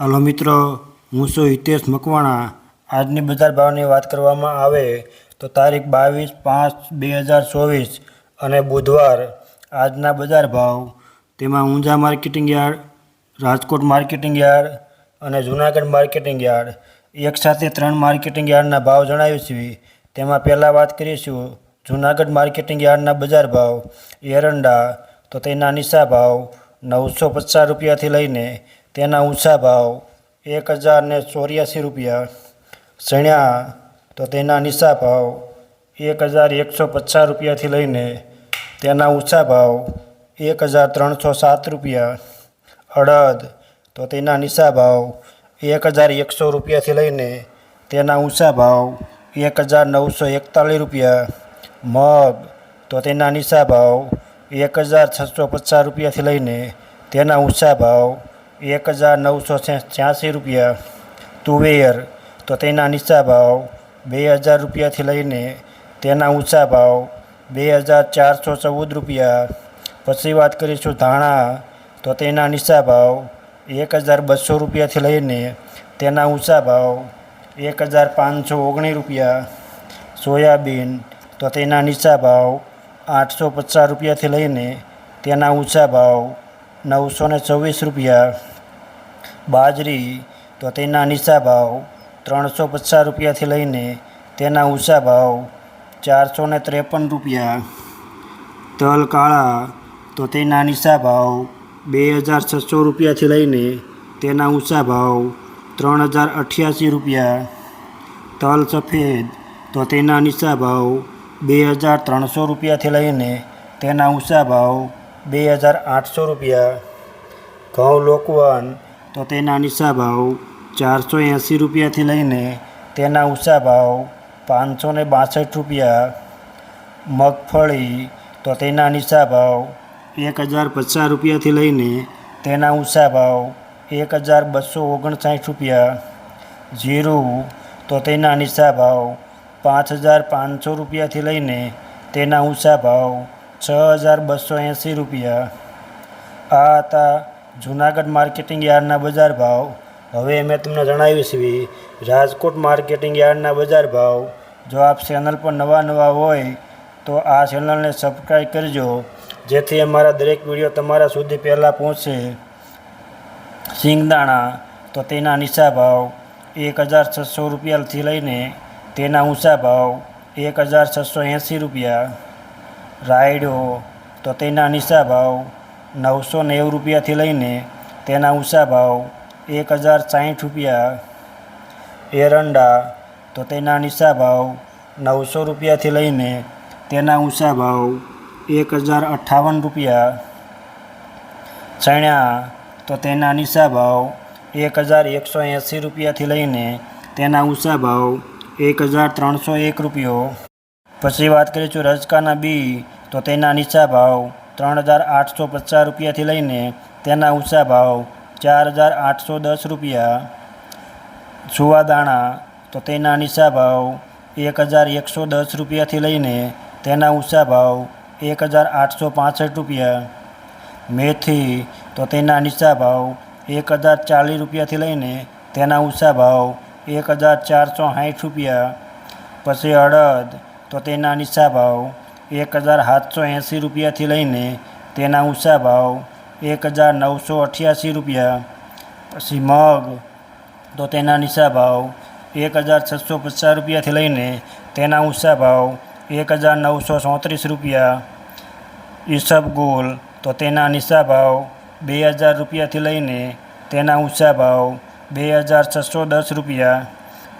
હાલો મિત્રો, હું છું હિતેશ મકવાણા. આજની બજાર ભાવની વાત કરવામાં આવે તો તારીખ બાવીસ પાંચ બે હજાર ચોવીસ અને બુધવાર આજના બજાર ભાવ. તેમાં Unjha marketing yard, Rajkot marketing yard અને જૂનાગઢ માર્કેટિંગ યાર્ડ. એક સાથે ત્રણ માર્કેટિંગ યાર્ડના ભાવ જણાવીશું. તેમાં પહેલાં વાત કરીશું જૂનાગઢ માર્કેટિંગ યાર્ડના બજાર ભાવ. એરંડા, તો તેના નીચા ભાવ નવસો પચાસ રૂપિયાથી લઈને તેના ઊંચા ભાવ એક હજાર ને ચોર્યાસી રૂપિયા ચણ્યા તો તેના નીચા ભાવ એક હજાર એકસો પચાસ રૂપિયાથી લઈને તેના ઊંચા ભાવ એક હજાર ત્રણસો સાત રૂપિયા. અડદ તો તેના નીચા ભાવ એક હજાર એકસો રૂપિયાથી લઈને તેના ઊંચા ભાવ એક હજાર નવસો એકતાલીસ રૂપિયા. મગ તો તેના નીચા ભાવ એક હજાર છસો પચાસ રૂપિયાથી લઈને તેના ઊંચા ભાવ એક હજાર નવસો છ્યાસી રૂપિયા તુવેર, તો તેના નીચા ભાવ બે હજાર રૂપિયાથી લઈને તેના ઊંચા ભાવ બે હજાર ચારસો ચૌદ રૂપિયા. પછી વાત કરીશું ધાણા, તો તેના નીચા ભાવ એક હજાર બસો રૂપિયાથી લઈને તેના ઊંચા ભાવ એક હજાર પાંચસો ઓગણીસ રૂપિયા. સોયાબીન, તો તેના નીચા ભાવ આઠસો પચાસ રૂપિયાથી લઈને તેના ઊંચા ભાવ નવસો ને ચોવીસ રૂપિયા. બાજરી, તો તેના નીચા ભાવ ત્રણસો પચાસ રૂપિયાથી લઈને તેના ઊંચા ભાવ ચારસો ને ત્રેપન રૂપિયા. તલ કાળા, તો તેના નીચા ભાવ બે હજાર છસો રૂપિયાથી લઈને તેના ઊંચા ભાવ ત્રણ હજાર અઠ્યાસી રૂપિયા. તલ સફેદ, તો તેના નીચા ભાવ બે હજાર ત્રણસો રૂપિયાથી લઈને તેના ઊંચા ભાવ બે હજાર આઠસો રૂપિયા. ઘઉં લોકવન તો તેના નીચા ભાવ ચારસો એંસી રૂપિયાથી લઈને તેના ઊંચા ભાવ પાંચસો ને બાસઠ રૂપિયા. મગફળી તો તેના નીચા ભાવ એક હજાર પચાસ રૂપિયાથી લઈને તેના ઊંચા ભાવ એક હજાર બસો ઓગણસાઠ રૂપિયા. જીરું તો તેના નીચા ભાવ પાંચ હજાર પાંચસો રૂપિયાથી લઈને તેના ઊંચા ભાવ છ હજાર બસો એંસી રૂપિયા. આ હતા જૂનાગઢ માર્કેટિંગ યાર્ડના બજાર ભાવ. હવે મેં તમને જણાવ્યું છે રાજકોટ માર્કેટિંગ યાર્ડના બજાર ભાવ. જો આપ ચેનલ પર નવા નવા હોય, તો આ ચેનલને સબસ્ક્રાઈબ કરજો. જેથી અમારા દરેક વીડિયો તમારા સુધી પહેલાં પહોંચે. સિંગદાણા, તો તેના નીચા ભાવ એક હજાર છસો રૂપિયાથી લઈને તેના ઊંચા ભાવ એક હજાર છસો એંસી રૂપિયા. રાયડો, તો તેના નીચા ભાવ નવસો નેવું રૂપિયાથી લઈને તેના ઊંચા ભાવ એક હજાર સાઠ રૂપિયા, એરંડા તો તેના નીચા ભાવ નવસો રૂપિયાથી લઈને તેના ઊંચા ભાવ એક હજાર અઠ્ઠાવન રૂપિયા, ચણ્યા તો તેના નીચા ભાવ એક હજાર એકસો એંસી રૂપિયાથી લઈને તેના ઊંચા ભાવ એક હજાર ત્રણસો એક રૂપિયો. પછી વાત કરીશું રજકાના બી તો તેના નીચા ભાવ ત્રણ હજાર આઠસો પચાસ રૂપિયાથી લઈને તેના ઊંચા ભાવ ચાર હજાર આઠસો દસ રૂપિયા. સુવાદાણા તો તેના નીચા ભાવ એક હજાર એકસો દસ રૂપિયાથી લઈને તેના ઊંચા ભાવ એક હજાર આઠસો પાસઠ રૂપિયા. મેથી તો તેના નીચા ભાવ એક હજાર ચાલીસ રૂપિયાથી લઈને તેના ઊંચા ભાવ એક હજાર ચારસો સાઠ રૂપિયા. પછી અડદ તો તેના નીચા ભાવ એક હજાર સાતસો એંસી રૂપિયાથી લઈને તેના ઊંચા ભાવ એક હજાર નવસો અઠ્યાસી રૂપિયા પછી મગ તો તેના નીચા ભાવ એક હજાર છસો પચાસ રૂપિયાથી લઈને તેના ઊંચા ભાવ એક હજાર નવસો ચોત્રીસ રૂપિયા ઈસબગુલ તો તેના નીચા ભાવ બે હજાર રૂપિયાથી લઈને તેના ઊંચા ભાવ બે હજાર છસો દસ રૂપિયા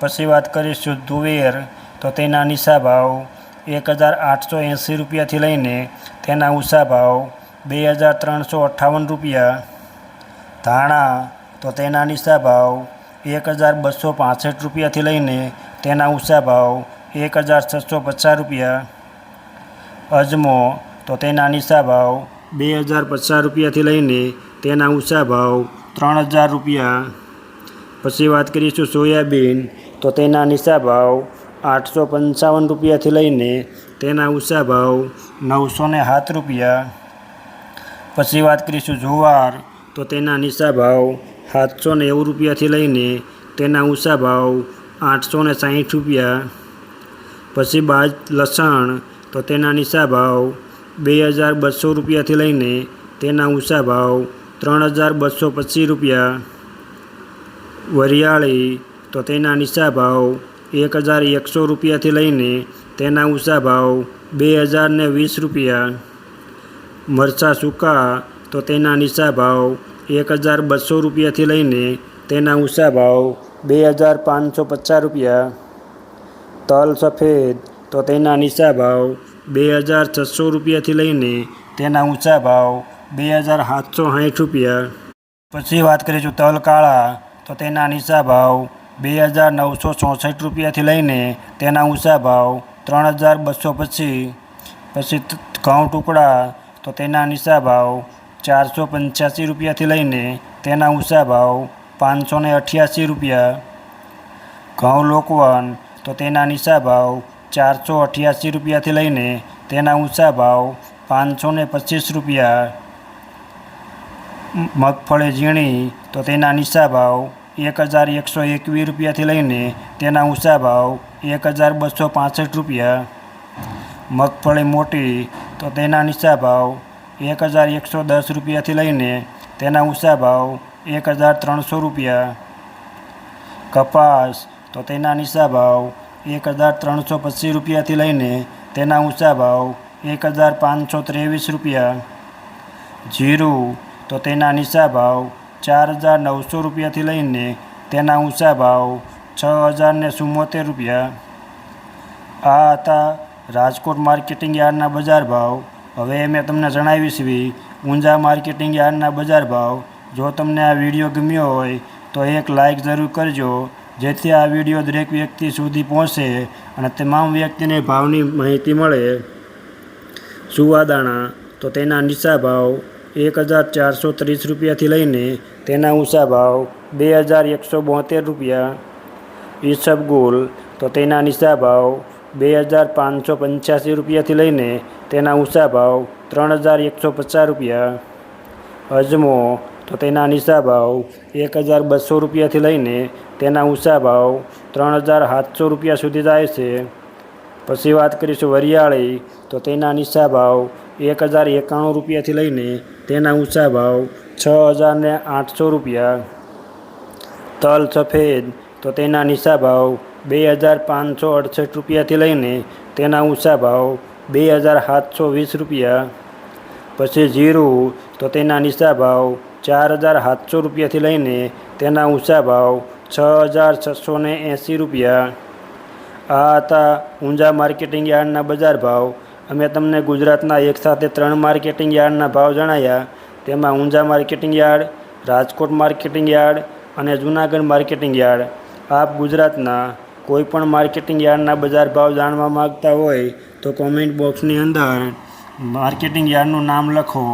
પછી વાત કરીશું તુવેર તો તેના નીચા ભાવ એક હજાર આઠસો એંસી રૂપિયાથી લઈને તેના ઊંચા ભાવ બે હજાર ત્રણસો અઠ્ઠાવન રૂપિયા. ધાણા તો તેના નીચા ભાવ એક હજાર બસો પાસઠ રૂપિયાથી લઈને તેના ઊંચા ભાવ એક હજાર છસો પચાસ રૂપિયા. અજમો તો તેના નીચા ભાવ બે હજાર પચાસ રૂપિયાથી લઈને તેના ઊંચા ભાવ ત્રણ હજાર રૂપિયા. પછી વાત કરીશું સોયાબીન તો તેના નીચા ભાવ આઠસો પંચાવન રૂપિયાથી લઈને તેના ઊંચા ભાવ નવસો ને સાત રૂપિયા. પછી વાત કરીશું જુવાર, તો તેના નીચા ભાવ સાતસો નેવું રૂપિયાથી લઈને તેના ઊંચા ભાવ આઠસો ને સાહીઠ રૂપિયા. પછી બાજ લસણ, તો તેના નીચા ભાવ બે હજાર બસો રૂપિયાથી લઈને તેના ઊંચા ભાવ ત્રણ હજાર બસો પચીસ રૂપિયા. વરિયાળી, તો તેના નીચા ભાવ એક હજાર એકસો રૂપિયાથી લઈને તેના ઊંચા ભાવ બે હજાર ને વીસ રૂપિયા. મરચાં સૂકા તો તેના નીચા ભાવ એક હજાર બસો રૂપિયાથી લઈને તેના ઊંચા ભાવ બે હજાર પાંચસો પચાસ રૂપિયા. તલ સફેદ તો તેના નીચા ભાવ બે હજાર છસો રૂપિયાથી લઈને તેના ઊંચા ભાવ બે હજાર સાતસો સાઠ રૂપિયા. પછી વાત કરીશું તલ કાળા તો તેના નીચા ભાવ બે હજાર નવસો ચોસઠ રૂપિયાથી લઈને તેના ઊંચા ભાવ ત્રણ હજાર બસો પછી પછી ઘઉં ટુકડા, તો તેના નીચા ભાવ ચારસો પંચ્યાસી રૂપિયાથી લઈને તેના ઊંચા ભાવ પાંચસો ને અઠ્યાસી રૂપિયા. ઘઉં લોકવન, તો તેના નીચા ભાવ ચારસો અઠ્યાસી રૂપિયાથી લઈને તેના ઊંચા ભાવ પાંચસો ને પચીસ રૂપિયા. મગફળી ઝીણી, તો તેના નીચા ભાવ એક હજાર એકસો એકવીસ રૂપિયાથી લઈને તેના ઊંચા ભાવ એક હજાર બસો પાસઠ રૂપિયા. મગફળી મોટી તો તેના નીચા ભાવ એક હજાર એકસો દસ રૂપિયાથી લઈને તેના ઊંચા ભાવ એક હજાર ત્રણસો રૂપિયા. કપાસ તો તેના નીચા ભાવ એક હજાર ત્રણસો પચીસ રૂપિયાથી લઈને તેના ઊંચા ભાવ એક હજાર પાંચસો ત્રેવીસ રૂપિયા. જીરું તો તેના નીચા ભાવ ચાર હજાર નવસો રૂપિયાથી લઈને તેના ઊંચા ભાવ છ હજાર ને ચુમ્મોતેર રૂપિયા. આ હતા રાજકોટ માર્કેટિંગ યાર્ડના બજાર ભાવ. હવે મેં તમને જણાવી છે ઊંઝા માર્કેટિંગ યાર્ડના બજાર ભાવ. જો તમને આ વીડિયો ગમ્યો હોય, તો એક લાઈક જરૂર કરજો, જેથી આ વીડિયો દરેક વ્યક્તિ સુધી પહોંચે અને તમામ વ્યક્તિને ભાવની માહિતી મળે. સુવાદાણા, તો તેના નીચા ભાવ એક હજાર ચારસો ત્રીસ રૂપિયાથી લઈને તેના ઊંચા ભાવ બે હજાર એકસો બોતેર રૂપિયા. ઈસબગુલ તો તેના નીચા ભાવ બે હજાર પાંચસો પંચ્યાસી રૂપિયાથી લઈને તેના ઊંચા ભાવ ત્રણ હજાર એકસો પચાસ રૂપિયા. અજમો, તો તેના નીચા ભાવ એક હજાર બસો રૂપિયાથી લઈને તેના ઊંચા ભાવ ત્રણ હજાર સાતસો રૂપિયા સુધી જાય છે. પછી વાત કરીશું વરિયાળી, તો તેના નીચા ભાવ એક હજાર એકાણું રૂપિયાથી લઈને તેના ઊંચા ભાવ છ હજાર ને આઠસો રૂપિયા. તલ સફેદ, તો તેના નીચા ભાવ બે હજાર પાંચસો અડસઠ રૂપિયાથી લઈને તેના ઊંચા ભાવ બે હજાર સાતસો વીસ રૂપિયા. પછી જીરું, તો તેના નીચા ભાવ ચાર હજાર સાતસો રૂપિયાથી લઈને તેના ઊંચા ભાવ છ હજાર છસો એંસી રૂપિયા. આ હતા ઊંઝા માર્કેટિંગ યાર્ડના બજાર ભાવ અમે તમને ગુજરાતના એક સાથે ત્રણ માર્કેટિંગ યાર્ડના ભાવ જણાવ્યા તેમાં Unjha marketing yard, Rajkot marketing yard અને જૂનાગઢ માર્કેટિંગ યાર્ડ. આપ ગુજરાતના કોઈ પણ માર્કેટિંગ યાર્ડના બજાર ભાવ જાણવા માગતા હોય તો કોમેન્ટ બોક્સની અંદર માર્કેટિંગ યાર્ડનું નામ લખો.